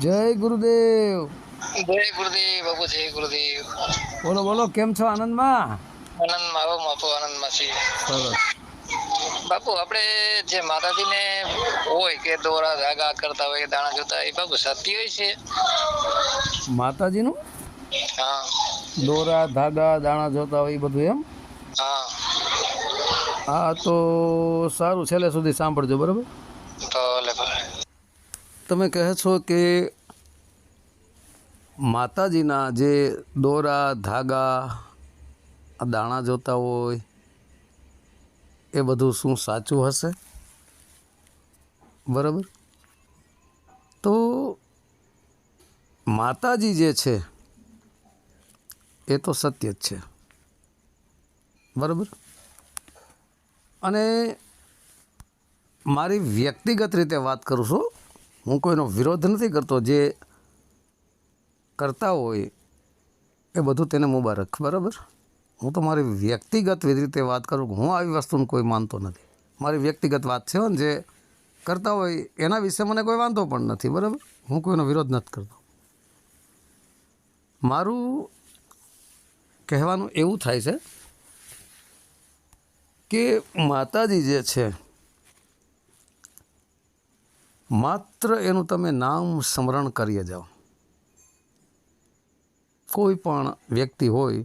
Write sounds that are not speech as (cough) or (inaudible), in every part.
જય ગુરુદેવ. જય ગુરુદેવ બાબુ જય ગુરુદેવ. બોલો બોલો કેમ છો આનંદમાં? આનંદમાં આવો બાપુ આનંદમાં છીએ. સરસ. બાપુ આપણે જે માતાજીને હોય કે દોરા ધાગા કરતા હોય દાણા જોતા એ બાપુ સત્ય હોય છે? માતાજીનું? હા. દોરા ધાગા દાણા જોતા હોય એ બધું એમ? હા. હા તો સારું છેલ્લે સુધી સાંભળજો બરાબર? ભલે ભલે. તમે કહે છો કે માતાજીના જે દોરા, ધાગા દાણા જોતા હોય, એ બધું શું સાચું હશે? બરાબર? તો માતાજી જે છે, એ તો સત્ય જ છે. બરાબર? અને મારી વ્યક્તિગત રીતે વાત કરું છું હું કોઈનો વિરોધ નથી કરતો, જે કરતા હોય એ બધું તેને મુબારક, બરાબર? હું તો મારી વ્યક્તિગત રીતે વાત કરું હું આવી વસ્તુને કોઈ માનતો નથી. મારી વ્યક્તિગત વાત છે ને જે કરતા હોય એના વિશે મને કોઈ વાંધો પણ નથી, બરાબર? હું કોઈનો વિરોધ નથી કરતો. મારું કહેવાનું એવું થાય છે કે માતાજી જે છે માત્ર એનું તમે નામ સ્મરણ કરીએ જાઓ. કોઈ પણ વ્યક્તિ હોય,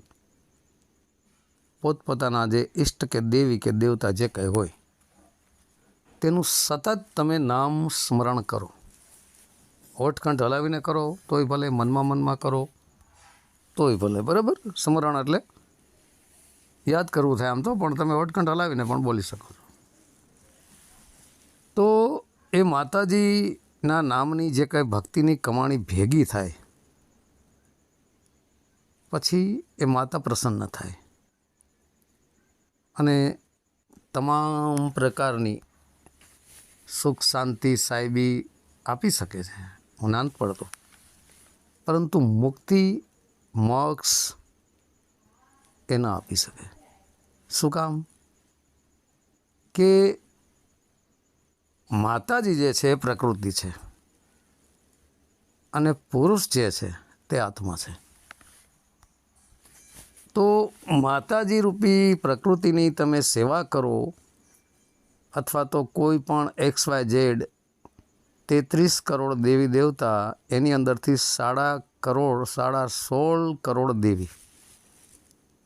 પોતપોતાના જે ઈષ્ટ કે દેવી કે દેવતા જે કંઈ હોય, તેનું સતત તમે નામ સ્મરણ કરો. હોઠકંઠ હલાવીને કરો, તોય ભલે મનમાં મનમાં કરો, તોય ભલે, બરાબર? સ્મરણ એટલે યાદ કરવું થાય આમ તો, પણ તમે હોઠકંઠ હલાવીને પણ બોલી શકો છો. એ માતાજીના નામની જે કંઈ ભક્તિની કમાણી ભેગી થાય, પછી એ માતા પ્રસન્ન થાય. અને તમામ પ્રકારની સુખ શાંતિ સાહેબી આપી શકે છે. હું નાન પડતો પરંતુ મુક્તિ મોક્ષ એ ન આપી શકે. શું કામ? કે માતાજી જે છે એ પ્રકૃતિ છે. અને પુરુષ જે છે તે આત્મા છે. તો માતાજી રૂપી પ્રકૃતિની તમે સેવા કરો અથવા તો કોઈ પણ એક્સ વાય ઝેડ તેત્રીસ કરોડ દેવી દેવતા એની અંદરથી સાડા કરોડ, સાડા સોળ કરોડ દેવી.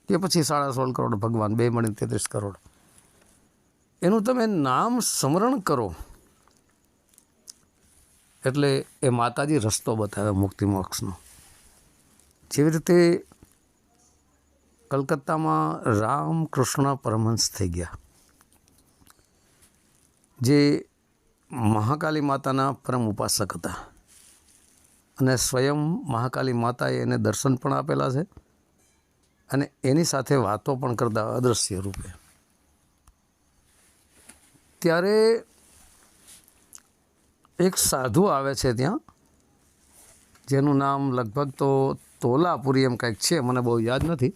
કે પછી સાડા સોળ કરોડ ભગવાન, બે મળીને તેત્રીસ કરોડ. એનું તમે નામ સ્મરણ કરો. એટલે એ માતાજી રસ્તો બતાવે મુક્તિ મોક્ષનો. જેવી રીતે કલકત્તામાં રામકૃષ્ણ પરમહંસ થઈ ગયા. જે મહાકાલી માતાના પરમ ઉપાસક હતા. અને સ્વયં મહાકાલી માતાએ એને દર્શન પણ આપેલા છે અને એની સાથે વાતો પણ કરતા અદૃશ્ય રૂપે. ત્યારે એક સાધુ આવે છે ત્યાં. જેનું નામ લગભગ તો તોલાપુરી એમ કંઈક છે, મને બહુ યાદ નથી.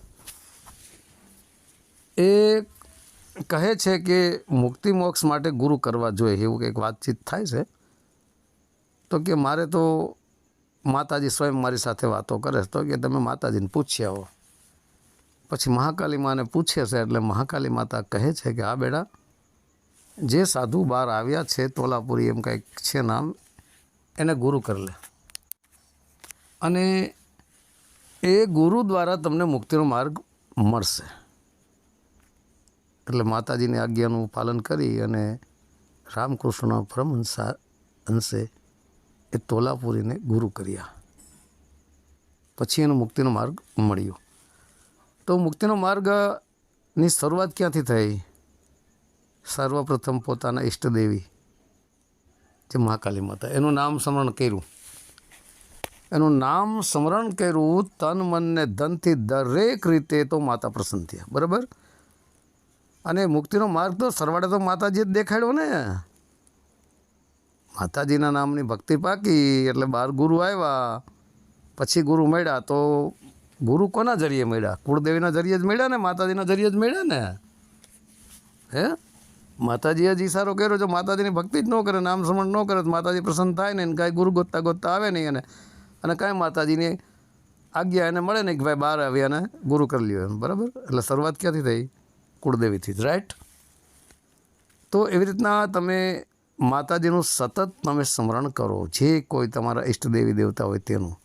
એ કહે છે કે મુક્તિ મોક્ષ માટે ગુરુ કરવા જોઈએ, એવું કંઈક વાતચીત થાય છે. તો કે મારે તો માતાજી સ્વયં મારી સાથે વાતો કરે તો કે તમે માતાજીને પૂછી આવો પછી મહાકાલી માને પૂછે છે, એટલે મહાકાલી માતા કહે છે કે, આ બેડા જે સાધુ બહાર આવ્યા છે, તોલાપુરી એમ કંઈક છે નામ, એને ગુરુ કરી લે. અને એ ગુરુ દ્વારા તમને મુક્તિનો માર્ગ મળશે. એટલે માતાજીની આજ્ઞાનું પાલન કરી અને રામકૃષ્ણ પરમહંસા અંશે એ તોલાપુરીને ગુરુ કર્યા. પછી એનો મુક્તિનો માર્ગ મળ્યો. તો મુક્તિનો માર્ગની શરૂઆત ક્યાંથી થઈ? સર્વપ્રથમ પોતાના ઈષ્ટદેવી જે મહાકાલી માતા. એનું નામ સ્મરણ કર્યું. એનું નામ સ્મરણ કર્યું, તન, મન ને ધનથી દરેક રીતે તો માતા પ્રસન્ન થયા. બરાબર? અને મુક્તિનો માર્ગ તો સરવાળે તો માતાજી જ દેખાડ્યો ને. માતાજીના નામની ભક્તિ પાકી, એટલે બાર ગુરુ આવ્યા. પછી ગુરુ મળ્યા તો ગુરુ કોના જરીએ મળ્યા? કુળદેવીના જરીએ જ મળ્યા ને? માતાજીના જરીએ જ મળ્યા ને? હે? માતાજીએ જ ઈશારો કર્યો જો માતાજીની ભક્તિ જ ન કરે, નામ સ્મરણ ન કરે, તો માતાજી પ્રસન્ન થાય ને કાંઈ ગુરુ ગોતતા ગોતતા આવે નહીં અને અને કાંઈ માતાજીની આજ્ઞા એને મળે નહીં કે ભાઈ બહાર આવી અને ગુરુ કરી લ્યો એમ, બરાબર? એટલે શરૂઆત ક્યાંથી થઈ? કુળદેવીથી જ રાઈટ તો એવી રીતના તમે માતાજીનું સતત તમે સ્મરણ કરો, જે કોઈ તમારા ઈષ્ટદેવી દેવતા હોય તેનું,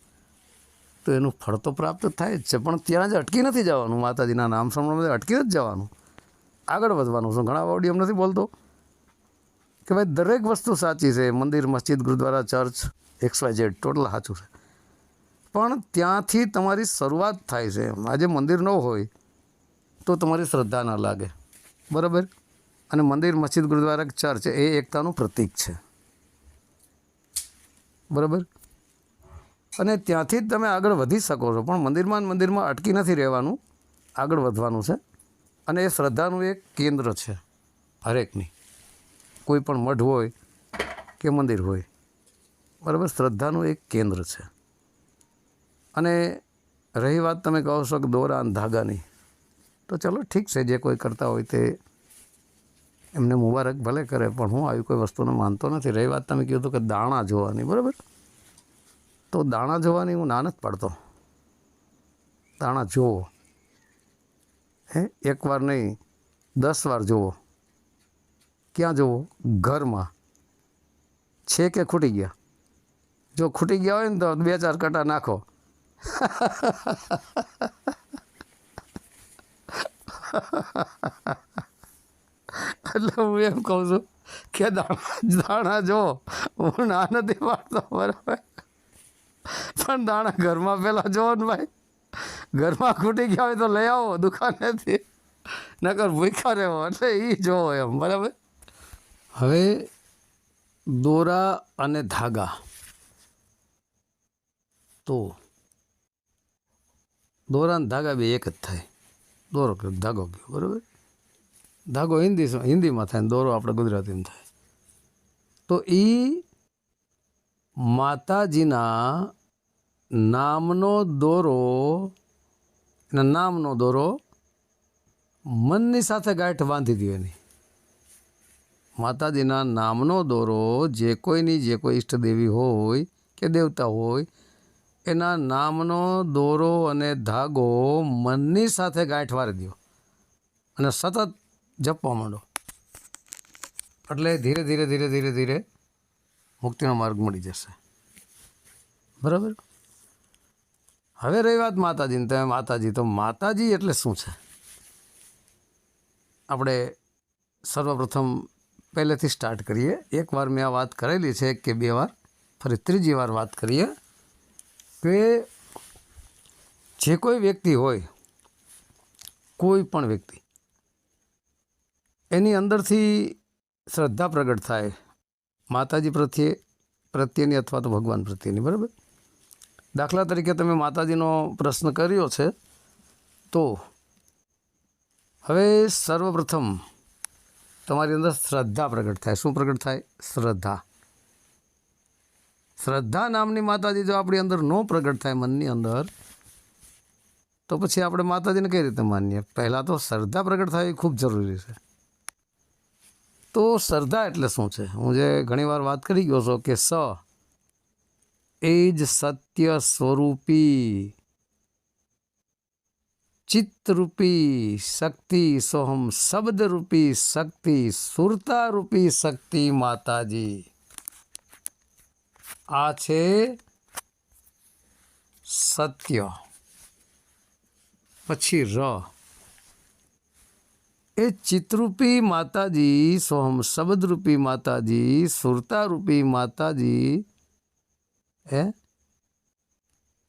તો એનું ફળ તો પ્રાપ્ત થાય જ છે, પણ ત્યાં જ અટકી નથી જવાનું માતાજીના નામ સ્મરણમાં, અટકી જ જવાનું. આગળ વધવાનું છું. ઘણા એમ નથી બોલતો કે ભાઈ દરેક વસ્તુ સાચી છે. મંદિર, મસ્જિદ, gurdwara, church, X Y Z total સાચું છે. પણ ત્યાંથી તમારી શરૂઆત થાય છે. આજે મંદિર ન હોય તો તમારી શ્રદ્ધા ન લાગે. બરાબર? અને મંદિર, મસ્જિદ, ગુરુદ્વારા, ચર્ચ એ એકતાનું પ્રતીક છે. બરાબર? અને ત્યાંથી જ તમે આગળ વધી શકો છો. પણ મંદિરમાં મંદિરમાં અટકી નથી રહેવાનું. આગળ વધવાનું છે. અને એ શ્રદ્ધાનું એક કેન્દ્ર છે, હરેકની. કોઈ પણ મઠ હોય કે મંદિર હોય, બરાબર, શ્રદ્ધાનું એક કેન્દ્ર છે. અને રહી વાત તમે કહો છો કે દોરા અને ધાગાની, તો ચલો ઠીક છે, જે કોઈ કરતા હોય તે એમને મુબારક ભલે કરે, પણ હું આવી કોઈ વસ્તુને માનતો નથી. રહી વાત તમે કીધું કે દાણા જોવાની, બરાબર? તો દાણા જોવાની હું ના નથી પાડતો. દાણા જુઓ. હે, એકવાર નહીં દસ વાર જુઓ ક્યાં જુઓ ઘરમાં. છે કે ખૂટી ગયા? જો ખૂટી ગયા હોય ને તો બે ચાર કટા નાખો. એટલે હું એમ કહું છું કે દાણા દાણા જો. હું ના નથી પાડતો બરાબર. પણ દાણા ઘરમાં પહેલાં જોવો ને ભાઈ. ઘરમાં ખૂટી ગયા હોય તો લઈ આવો, દુકાનેથી. નકર ભૂખ્યા રહેવો, એટલે એ જોવો એમ, બરાબર? હવે દોરા અને ધાગા. તો દોરા અને ધાગા બે એક જ થાય. દોરો કે ધાગો કે બરાબર? ધાગો હિન્દી હિન્દીમાં થાય દોરો આપણે ગુજરાતીમાં થાય. તો એ માતાજીના નામનો દોરો એના નામનો દોરો મનની સાથે ગાંઠ બાંધી દો એની. માતાજીના નામનો દોરો જે કોઈની, જે કોઈ ઈષ્ટદેવી હોય કે દેવતા હોય, એના નામનો દોરો અને ધાગો મનની સાથે ગાંઠ વારી દો અને સતત જપવા માંડો. એટલે ધીરે ધીરે ધીરે ધીરે ધીરે મુક્તિનો માર્ગ મળી જશે. બરાબર? હવે રહી વાત માતાજીની. તમે માતાજી, તો માતાજી એટલે શું છે? આપણે સર્વપ્રથમ પહેલેથી સ્ટાર્ટ કરીએ. એકવાર મેં આ વાત કરેલી છે કે બે વાર. ફરી ત્રીજી વાર વાત કરીએ કે જે કોઈ વ્યક્તિ હોય, કોઈ પણ વ્યક્તિ, એની અંદરથી શ્રદ્ધા પ્રગટ થાય માતાજી પ્રત્યે, પ્રત્યેની અથવા તો ભગવાન પ્રત્યેની, બરાબર? દાખલા તરીકે તમે માતાજીનો પ્રશ્ન કર્યો છે, તો હવે સર્વપ્રથમ તમારી અંદર શ્રદ્ધા પ્રગટ થાય. શું પ્રગટ થાય? શ્રદ્ધા. શ્રદ્ધા નામની માતાજી જો આપણી અંદર ન પ્રગટ થાય મનની અંદર, તો પછી આપણે માતાજીને કઈ રીતે માનીએ? પહેલાં તો શ્રદ્ધા પ્રગટ થાય એ ખૂબ જરૂરી છે. તો શ્રદ્ધા એટલે શું છે? હું જે ઘણીવાર વાત કરી ગયો છું કે સ એ જ સત્ય સ્વરૂપી ચિત્તરૂપી શક્તિ સોહમ શબ્દરૂપી શક્તિ સુરતારૂપી શક્તિ માતાજી આ છે સત્ય પછી ર એ ચિત્રૂપી માતાજી સોહમ શબ્દરૂપી માતાજી સુરતારૂપી માતાજી એ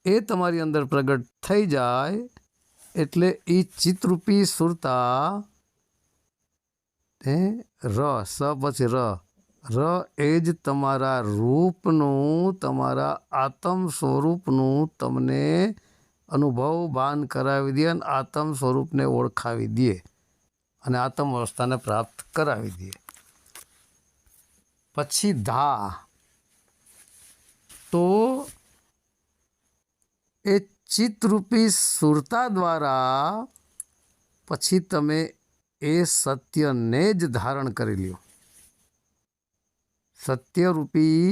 એ તમારી અંદર પ્રગટ થઈ જાય એટલે એ ચિત્તરૂપી સુરતા એ ર, સ પછી ર. ર એ જ તમારા રૂપનું, તમારા આત્મ સ્વરૂપનું તમને અનુભવ ભાન કરાવી દે અને આત્મ સ્વરૂપને ઓળખાવી દે અને આત્મ અવસ્થાને પ્રાપ્ત કરાવી દે. પછી ધા. તો એ ચિત્તરૂપી સુરતા દ્વારા પછી તમે એ સત્યને જ ધારણ કરી લ્યો. સત્યરૂપી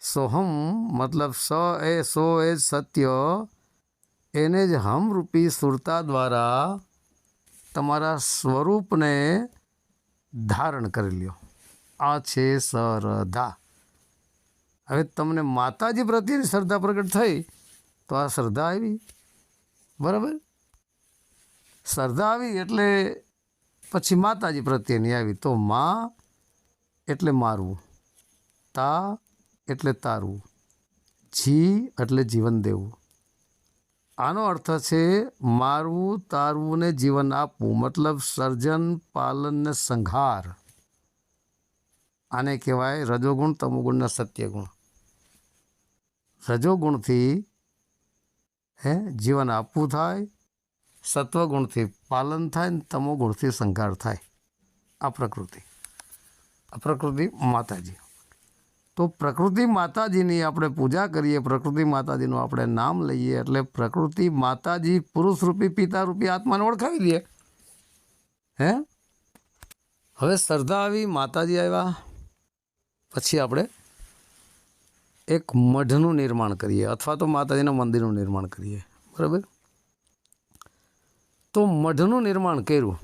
સોહમ મતલબ સ એ સો એ સત્ય, એને જ હમરૂપી સુરતા દ્વારા તમારા સ્વરૂપને ધારણ કરી લ્યો. આ છે શ્રદ્ધા હવે તમને માતાજી પ્રત્યેની શ્રદ્ધા પ્રગટ થઈ, તો આ શ્રદ્ધા આવી. બરાબર? શ્રદ્ધા આવી એટલે પછી માતાજી પ્રત્યેની આવી. તો મા એટલે મારવું, તા એટલે તારવું, જી એટલે જીવન દેવું. આનો અર્થ છે મારવું, તારવું ને જીવન આપવું, મતલબ સર્જન, પાલન ને સંહાર. આને કહેવાય રજોગુણ, તમોગુણ ને સત્યગુણ. રજોગુણથી હે, જીવન આપવું થાય, સત્વગુણથી પાલન થાય ને તમોગુણથી સંહાર થાય. આ પ્રકૃતિ. આ પ્રકૃતિ માતાજી. તો પ્રકૃતિ માતાજીની આપણે પૂજા કરીએ, પ્રકૃતિ માતાજીનું આપણે નામ લઈએ, એટલે પ્રકૃતિ માતાજી પુરુષરૂપી, પિતારૂપી પિતા રૂપી આત્માને ઓળખાવી દઈએ હે? હવે શ્રદ્ધા આવી, માતાજી આવ્યા. પછી આપણે એક મઢનું નિર્માણ કરીએ અથવા તો માતાજીના મંદિરનું નિર્માણ કરીએ. બરાબર? તો મઢનું નિર્માણ કર્યું.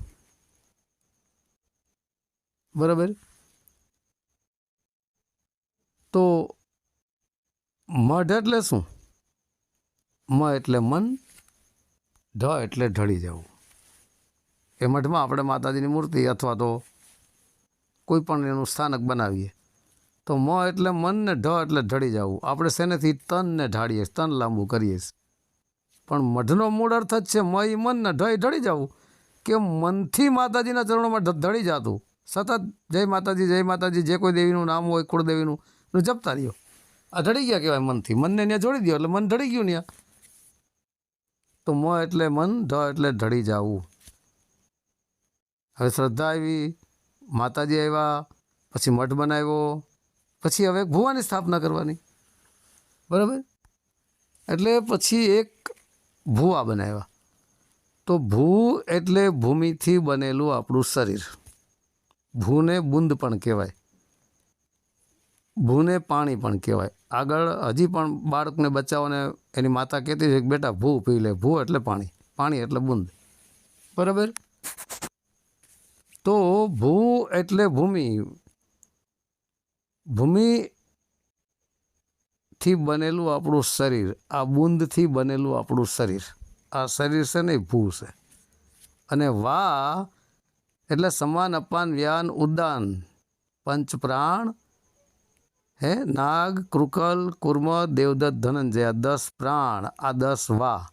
બરાબર? તો મઢ એટલે શું? મ એટલે મન, ઢ એટલે ઢળી જવું. એ મઠમાં આપણે માતાજીની મૂર્તિ અથવા તો કોઈ પણ એનું સ્થાનક બનાવીએ. તો મ એટલે મન ને ઢ એટલે ઢળી જવું. આપણે શેનેથી તનને ઢાળીએ, તન લાંબુ કરીએ પણ મઢનો મૂળ અર્થ જ છે, મ ઈ મન ને ઢ એ ઢળી જવું. કે મનથી માતાજીના ચરણોમાં ઢળી જતું. સતત જય માતાજી જય માતાજી, જે કોઈ દેવીનું નામ હોય, કુળદેવીનું, એનું જપતા રહ્યો. આ ઢળી ગયા કહેવાય મનથી. મનને ત્યાં જોડી દો એટલે મન ઢળી ગયું ત્યાં તો મ એટલે મન, ઢ એટલે ઢળી જવું. હવે શ્રદ્ધા આવી, માતાજી આવ્યા, પછી મઠ બનાવ્યો પછી હવે ભુવાની સ્થાપના કરવાની. બરાબર? એટલે પછી એક ભૂવા બનાવ્યા. તો ભૂ એટલે ભૂમિથી બનેલું આપણું શરીર. ભૂને બુંદ પણ કહેવાય. ભૂને પાણી પણ કહેવાય. આગળ હજી પણ બાળકને બચાવોને એની માતા કહેતી છે કે બેટા ભૂ પી લે. ભૂ એટલે પાણી. પાણી એટલે બુંદ. બરાબર? તો ભૂ એટલે ભૂમિ. ભૂમિથી બનેલું આપણું શરીર, આ બુંદથી બનેલું આપણું શરીર. આ શરીર છે ને ભૂ છે. અને વા એટલે સમાન, અપાન, વ્યાન ઉદાન પંચપ્રાણ, હે, નાગ, કૃકલ, કુર્મ, દેવદત્ત, ધનંજય દસ પ્રાણ, આ દસ વા.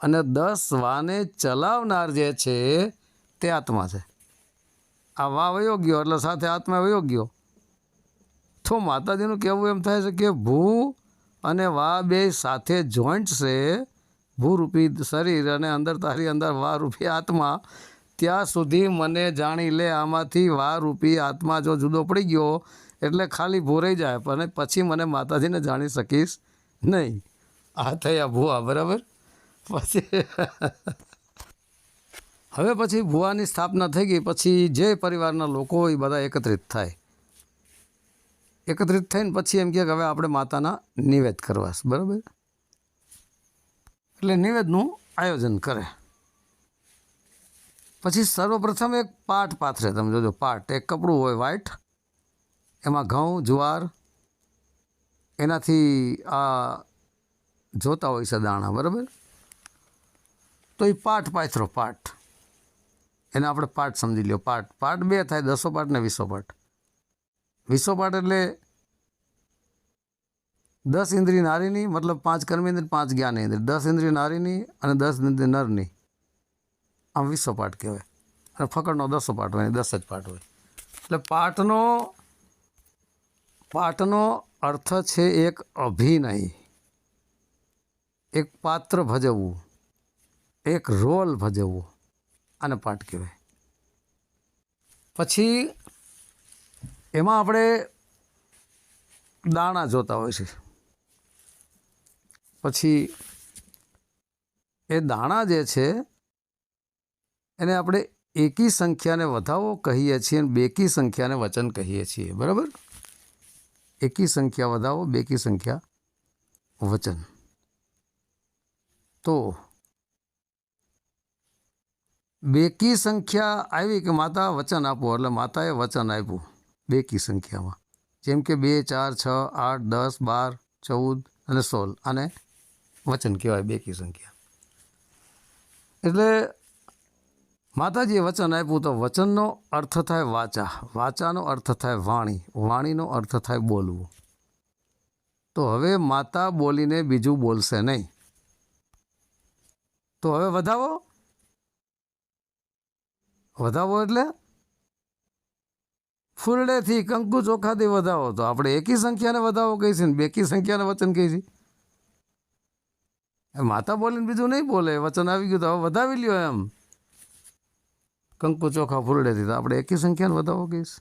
અને દસ વાને ચલાવનાર જે છે તે આત્મા છે. આ વા વયો ગયો એટલે સાથે આત્મા વયો ગયો તો માતાજીનું કહેવું એમ થાય છે કે ભૂ અને વા બે સાથે જોઈન્ટ છે. ભૂરૂપી શરીર અને અંદર તારી અંદર વા રૂપી આત્મા. ત્યાં સુધી મને જાણી લે, આમાંથી વા રૂપી આત્મા જો જુદો પડી ગયો, એટલે ખાલી ભૂરાઈ જાય. અને પછી મને માતાજીને જાણી શકીશ નહીં. આ થયા ભૂવા બરાબર? પછી (laughs) હવે પછી ભુવાની સ્થાપના થઈ ગઈ. પછી જે પરિવારના લોકો એ બધા એકત્રિત થાય. એકત્રિત થઈને પછી એમ કહે કે હવે આપણે માતાના નિવેદ કરવા બરાબર? એટલે નિવેદનું આયોજન કરે. પછી સર્વપ્રથમ એક પાટ પાથરે, તમે જોજો પાટ એક કપડું હોય વ્હાઈટ એમાં ઘઉં, જુવાર, એનાથી આ જોતા હોય છે દાણા, બરાબર? તો એ પાઠ પાથરો, પાઠ. એને આપણે પાઠ સમજી લ્યો, પાઠ. પાઠ બે થાય, દસો પાઠ ને વીસો પાઠ. વીસો પાઠ એટલે દસ ઇન્દ્રિય નારીની, મતલબ પાંચ કર્મેન્દ્ર પાંચ જ્ઞાન ઇન્દ્રિય. દસ ઇન્દ્રિય નારીની અને દસ ઇન્દ્રિય નરની. આમ વીસો પાઠ કહેવાય. અને ફકડનો દસો પાઠ હોય, દસ જ પાઠ હોય. એટલે પાઠનો પાઠનો અર્થ છે એક અભિનય. એક પાત્ર ભજવવું. એક રોલ ભજવવો. આને પાઠ કહેવાય. પછી એમાં આપણે દાણા જોતા હોય છે. પછી એ દાણા જે છે, એને આપણે એકી સંખ્યાને વધાવો કહીએ છીએ અને બેકી સંખ્યાને વચન કહીએ છીએ. બરાબર? એકી સંખ્યા વધાવો, બેકી સંખ્યા વચન. તો બેકી સંખ્યા આવી કે માતા વચન આપો, એટલે માતાએ વચન આપ્યું. બેકી સંખ્યામાં. જેમ કે બે, ચાર, છ, આઠ, દસ, બાર, ચૌદ અને સોળ. આને વચન કહેવાય બેકી સંખ્યા. એટલે માતાજીએ વચન આપ્યું તો વચનનો અર્થ થાય વાચા. વાચાનો અર્થ થાય વાણી. વાણીનો અર્થ થાય બોલવું. તો હવે માતા બોલીને બીજું બોલશે નહીં. તો હવે વધાવો. વધાવો એટલે ફૂલડેથી કંકુ ચોખાથી વધાવો. તો આપણે એકી સંખ્યાને વધાવો કહીશું ને? બેકી સંખ્યાને વચન કહીશું માતા બોલીને બીજું નહીં બોલે. વચન આવી ગયું તો હવે વધાવી લ્યો એમ. કંકુ ચોખા ફૂલડેથી. તો આપણે એકી સંખ્યાને વધાવો કહીશ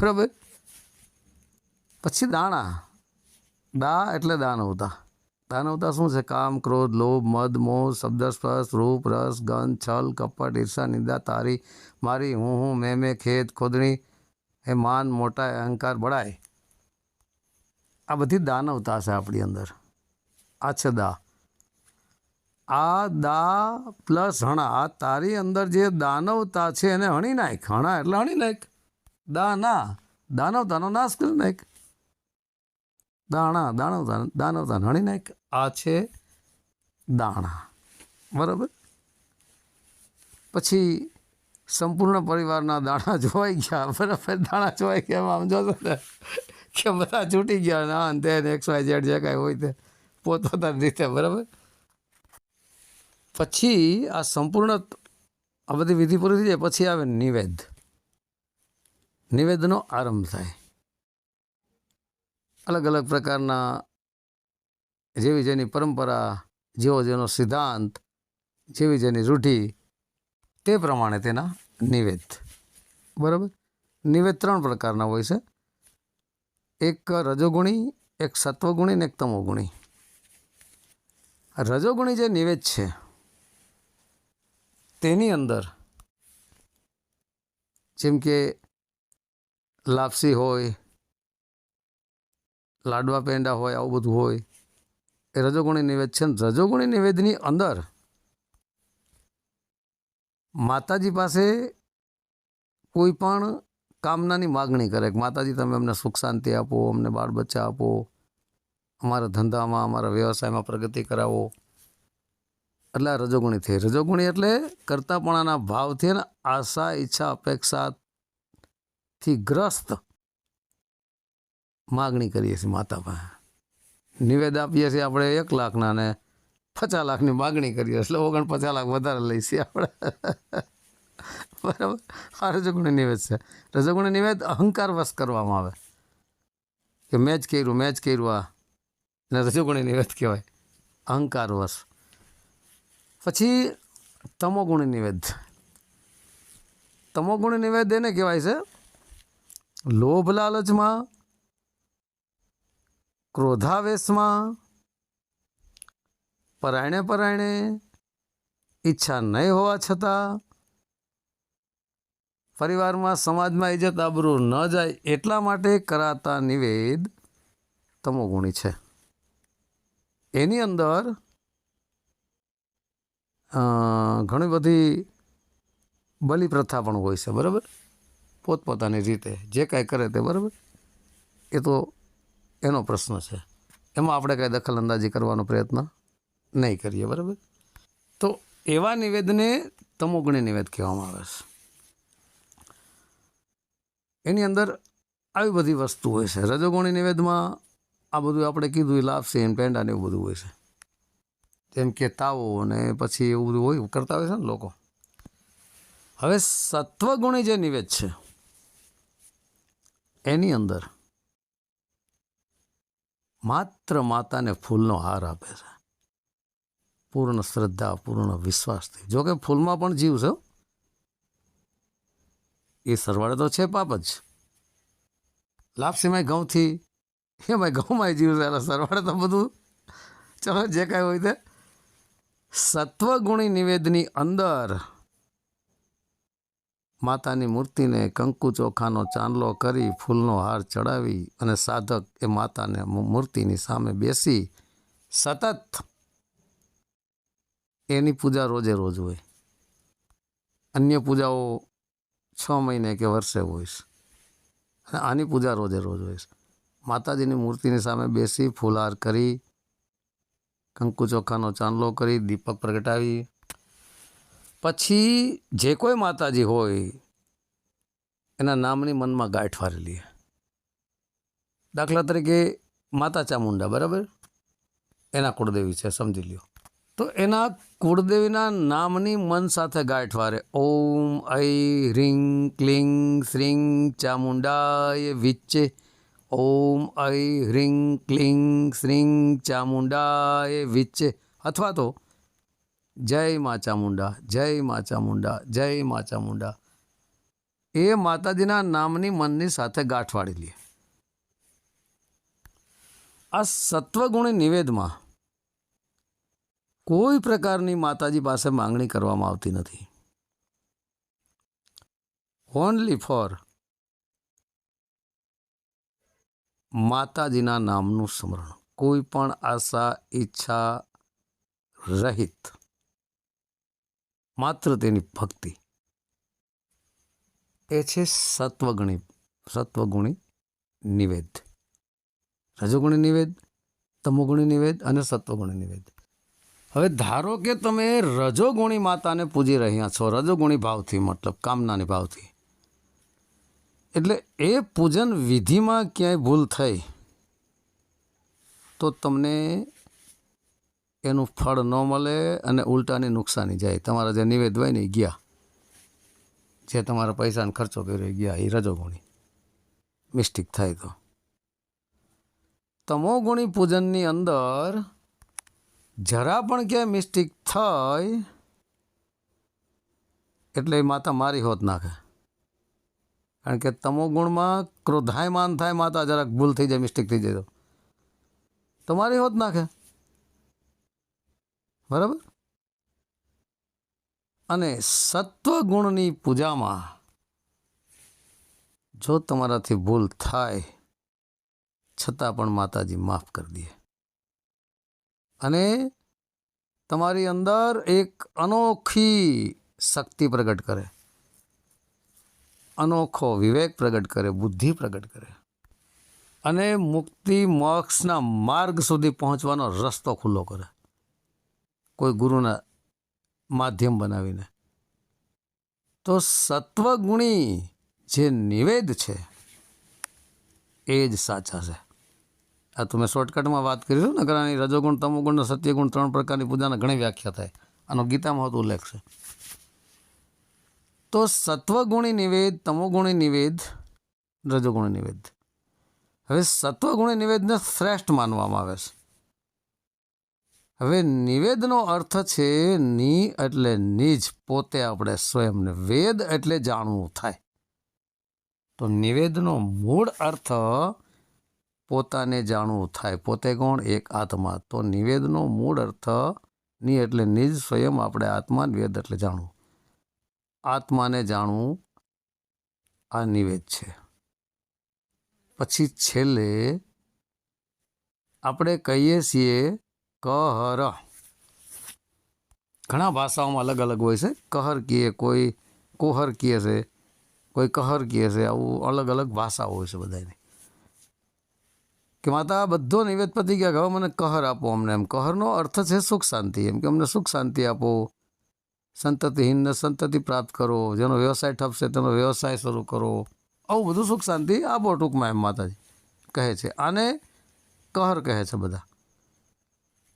બરાબર? પછી દાણા. દા એટલે દાનવતા દાનવતા શું છે? કામ, ક્રોધ, લોભ, મદ, મોહ શબ્દસ્પર્શ રૂપ, રસ, ગંધ, છલ, કપટ, ઈર્ષા, નિંદા, તારી, મારી, હું હું, મેં મેં, ખેત, ખોદણી એ માન, મોટા, અહંકાર બળાય આ બધી દાનવતા છે આપણી અંદર. આ છે દા. આ દા પ્લસ હણા. તારી અંદર જે દાનવતા છે એને હણી નાખ. હણા એટલે હણી નાખ. દા ના. દાનવતાનો નાશ કરી નાખ. દાણા દાણવતા દાનવતા હણી નાખ. આ છે દાણા. બરાબર? પછી સંપૂર્ણ પરિવારના દાણા જોવાઈ ગયા. બરાબર? દાણા જોવાઈ ગયા. આમ જોશો ને, કે બધા છૂટી ગયા ને આ તે એક્સ વાય ઝેડ જે કાંઈ હોય તે પોતપોતાની રીતે. બરાબર? પછી આ સંપૂર્ણ આ બધી વિધિ પૂરી થઈ જાય, પછી આવે નિવેદ. નિવેદનો આરંભ થાય. અલગ અલગ પ્રકારના જેવી જેની પરંપરા, જેવો જેનો સિદ્ધાંત, જેવી જેની રૂઢિ, તે પ્રમાણે તેના નિવેદ. બરાબર? નિવેદ ત્રણ પ્રકારના હોય છે. એક રજોગુણી, એક સત્વગુણી ને એક તમોગુણી. રજોગુણી જે નિવેદ છે, તેની અંદર જેમ કે લાપસી હોય, લાડવા પેંડા હોય, આવું બધું હોય એ રજોગુણી નિવેદ છે. રજોગુણી નિવેદની અંદર માતાજી પાસે કોઈ પણ કામનાની માગણી કરે કે, માતાજી, તમે અમને સુખ શાંતિ આપો, અમને બાળ બચ્ચા આપો, અમારા ધંધામાં, અમારા વ્યવસાયમાં પ્રગતિ કરાવો. એટલે આ રજોગુણી થઈ. રજોગુણી એટલે કરતાપણાના ભાવથી અને આશા, ઈચ્છા, અપેક્ષાથી ગ્રસ્ત માગણી કરીએ છીએ માતા પાસે. નિવેદ આપીએ છીએ આપણે એક લાખના ને પચાસ લાખની માગણી કરીએ એટલે ઓગણ પચાસ લાખ વધારે છીએ આપણે. બરાબર? આ રજોગુણી નિવેદ છે. રજોગુણી નિવેદ અહંકાર વશ કરવામાં આવે. કે મેં જ કર્યું, મેં જ કર્યું આ. ને રજોગુણી નિવેદ કહેવાય. અહંકાર વશ. પછી તમોગુણી નિવેદ. તમોગુણી નિવેદ એને કહેવાય છે લોભ લાલચમાં ક્રોધાવેશમાં પરાયણે પરાયણે ઈચ્છા નહીં હોવા છતાં પરિવારમાં સમાજમાં ઇજ્જત આબરૂ ન જાય એટલા માટે કરાતા નિવેદ તમોગુણી છે. એની અંદર ઘણી બધી બલિ પ્રથા પણ હોય છે, બરાબર? પોતપોતાની રીતે, જે કાંઈ કરે તે, બરાબર? એ તો એનો પ્રશ્ન છે. એમાં આપણે કાંઈ દખલ અંદાજી કરવાનો પ્રયત્ન નહીં કરીએ, બરાબર? તો એવા નિવેદને તમોગુણી નિવેદ કહેવામાં આવે છે. એની અંદર આવી બધી વસ્તુ હોય છે. રજોગુણી નિવેદમાં આ બધું આપણે કીધું એ લાપસી એમ પેંડા ને એવું બધું હોય છે. જેમ કે તાવો ને પછી એવું બધું હોય કરતા હોય છે ને લોકો. હવે સત્વગુણી જે નિવેદ છે, એની અંદર માત્ર માતાને ફૂલનો હાર આપે છે. પૂર્ણ શ્રદ્ધા, પૂર્ણ વિશ્વાસથી. જોકે ફૂલમાં પણ જીવ છે. એ સરવાળે તો છે પાપ જ. લાપસીમાં ઘઉંથી એમાં ઘઉંમાં જીવ છે. એટલે સરવાળે તો બધું. ચલો, જે કાંઈ હોય તે. સત્વગુણી નિવેદની અંદર માતાની મૂર્તિને કંકુ ચોખાનો ચાંદલો કરી ફૂલનો હાર ચડાવી અને સાધક એ માતાને મૂર્તિની સામે બેસી સતત એની પૂજા રોજે રોજ હોય. અન્ય પૂજાઓ છ મહિને કે વર્ષે હોય છે. અને આની પૂજા રોજે રોજ હોય માતાજીની મૂર્તિની સામે બેસી ફૂલહાર કરી, કંકુ ચોખાનો ચાંદલો કરી, દીપક પ્રગટાવી પછી જે કોઈ માતાજી હોય, એના નામની મનમાં ગાંઠ વારી લે. દાખલા તરીકે માતા ચામુંડા, બરાબર? એના કુળદેવી છે, સમજી લ્યો. તો એના કુળદેવીના નામની મન સાથે ગાંઠ વારે. ઓમ ઐ હ્રીં ક્લિંગ, શ્રીંગ, ચામુંડાય, વિચ્ચે. ઓમ ઐ હ્રીં ક્લિંગ, શ્રીંગ, ચામુંડાય, વિચ્ચે. અથવા તો જય મા ચામુંડા જય મા ચામુંડા જય મા ચામુંડા એ માતાજીના નામની મનની સાથે ગાંઠ વાળી લે. આ સત્વગુણી નિવેદમાં કોઈ પ્રકારની માતાજી પાસે માંગણી કરવામાં આવતી નથી. ઓનલી ફોર માતાજીના નામનું સ્મરણ. કોઈ પણ આશા, ઈચ્છા રહિત માત્ર તેની ભક્તિ. એ છે સત્વગુણી સત્વગુણી નિવેદ. રજોગુણી નિવેદ, તમોગુણી નિવેદ અને સત્વગુણી નિવેદ. હવે ધારો કે તમે રજોગુણી માતાને પૂજી રહ્યા છો, રજોગુણી ભાવથી મતલબ કામનાની ભાવથી. એટલે એ પૂજન વિધિમાં ક્યાંય ભૂલ થઈ, તો તમને એનું ફળ ન મળે અને ઉલટાની નુકસાની જાય. તમારા જે નિવેદ હોય ને એ ગયા. જે તમારા પૈસાનો ખર્ચો કર્યો એ ગયા. એ રજોગુણી મિસ્ટેક થાય તો. તમોગુણી પૂજનની અંદર જરા પણ ક્યાંય મિસ્ટેક થાય એટલે એ માતા મારી હોત નાખે. કારણ કે તમોગુણમાં ક્રોધાયમાન થાય, માતા જરાક ભૂલ થઈ જાય મિસ્ટેક થઈ જાય તો. તમારી હોત નાખે. બરાબર? અને સત્વગુણની પૂજામાં જો તમારાથી ભૂલ થાય, છતાં પણ માતાજી માફ કરી દે. અને તમારી અંદર એક અનોખી શક્તિ પ્રગટ કરે. અનોખો વિવેક પ્રગટ કરે, બુદ્ધિ પ્રગટ કરે. અને મુક્તિ મોક્ષના માર્ગ સુધી પહોંચવાનો રસ્તો ખુલ્લો કરે. કોઈ ગુરુના માધ્યમ બનાવીને. તો સત્વગુણી જે નિવેદ છે, એ જ સાચા છે. આ તો મેં શોર્ટકટમાં વાત કરી છું ને ઘણાની રજોગુણ, તમોગુણ સત્યગુણ ત્રણ પ્રકારની પૂજાના ઘણી વ્યાખ્યા થાય. આનો ગીતામાં હતો ઉલ્લેખ છે. તો સત્વગુણી નિવેદ, તમોગુણી નિવેદ, રજોગુણી નિવેદ. હવે સત્વગુણી નિવેદને શ્રેષ્ઠ માનવામાં આવે છે. હવે નિવેદનો અર્થ છે ની એટલે નિજ, પોતે આપણે સ્વયંને વેદ એટલે જાણવું થાય. તો નિવેદનો મૂળ અર્થ પોતાને જાણવું થાય. પોતે કોણ? એક આત્મા. તો નિવેદનો મૂળ અર્થની એટલે નિજ, સ્વયં આપણે આત્મા વેદ એટલે જાણવું. આત્માને જાણવું આ નિવેદ છે. પછી છેલ્લે આપણે કહીએ છીએ કહર. ઘણા ભાષાઓમાં અલગ અલગ હોય છે. કહર કીએ, કોઈ કોહર કહે છે, કોઈ કહર કહે છે, આવું અલગ અલગ ભાષાઓ હોય છે બધાની કે માતા બધો નિવેદ પતિ ગયા હવે મને કહર આપો અમને એમ. કહરનો અર્થ છે સુખ શાંતિ એમ, કે અમને સુખ શાંતિ આપો. સંતતિહીનને સંતતિ પ્રાપ્ત કરો. જેનો વ્યવસાય ઠપશે, તેનો વ્યવસાય શરૂ કરો. આવું બધું સુખ શાંતિ આપો ટૂંકમાં એમ માતાજી. કહે છે. આને કહર કહે છે બધા.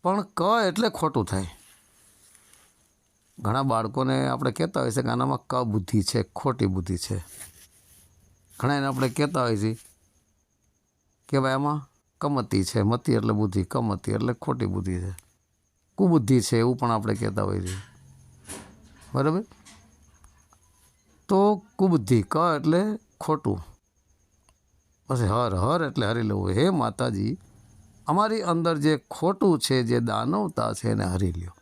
પણ ક એટલે ખોટું થાય. ઘણા બાળકોને આપણે કહેતા હોય છે કે આનામાં ક બુદ્ધિ છે, ખોટી બુદ્ધિ છે. ઘણા એને આપણે કહેતા હોય છે કે ભાઈ આમાં કમતી છે, મતી એટલે બુદ્ધિ, કમતી એટલે ખોટી બુદ્ધિ છે. કુબુદ્ધિ છે એવું પણ આપણે કહેતા હોઈએ છીએ બરાબર? તો કુબુદ્ધિ ક એટલે ખોટું. પછી હર હર એટલે હરી લેવું. હે માતાજી અમારી અંદર જે ખોટું છે, જે દાનવતા છે, એને હરી લ્યો.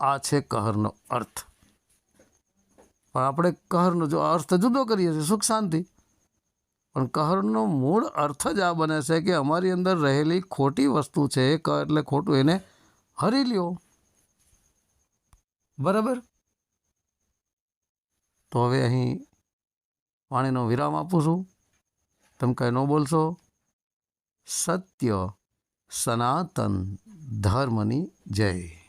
આ છે કહરનો અર્થ. પણ આપણે કહરનો જો અર્થ જુદો કરીએ છીએ, સુખ શાંતિ. પણ કહરનો મૂળ અર્થ જ આ બને છે કે અમારી અંદર રહેલી ખોટી વસ્તુ છે ક એટલે ખોટું એને હરી લ્યો. બરાબર? તો હવે અહીં વાણીનો વિરામ આપું છું. તમે કંઈ ન બોલશો. સત્ય સનાતન ધર્મની જય.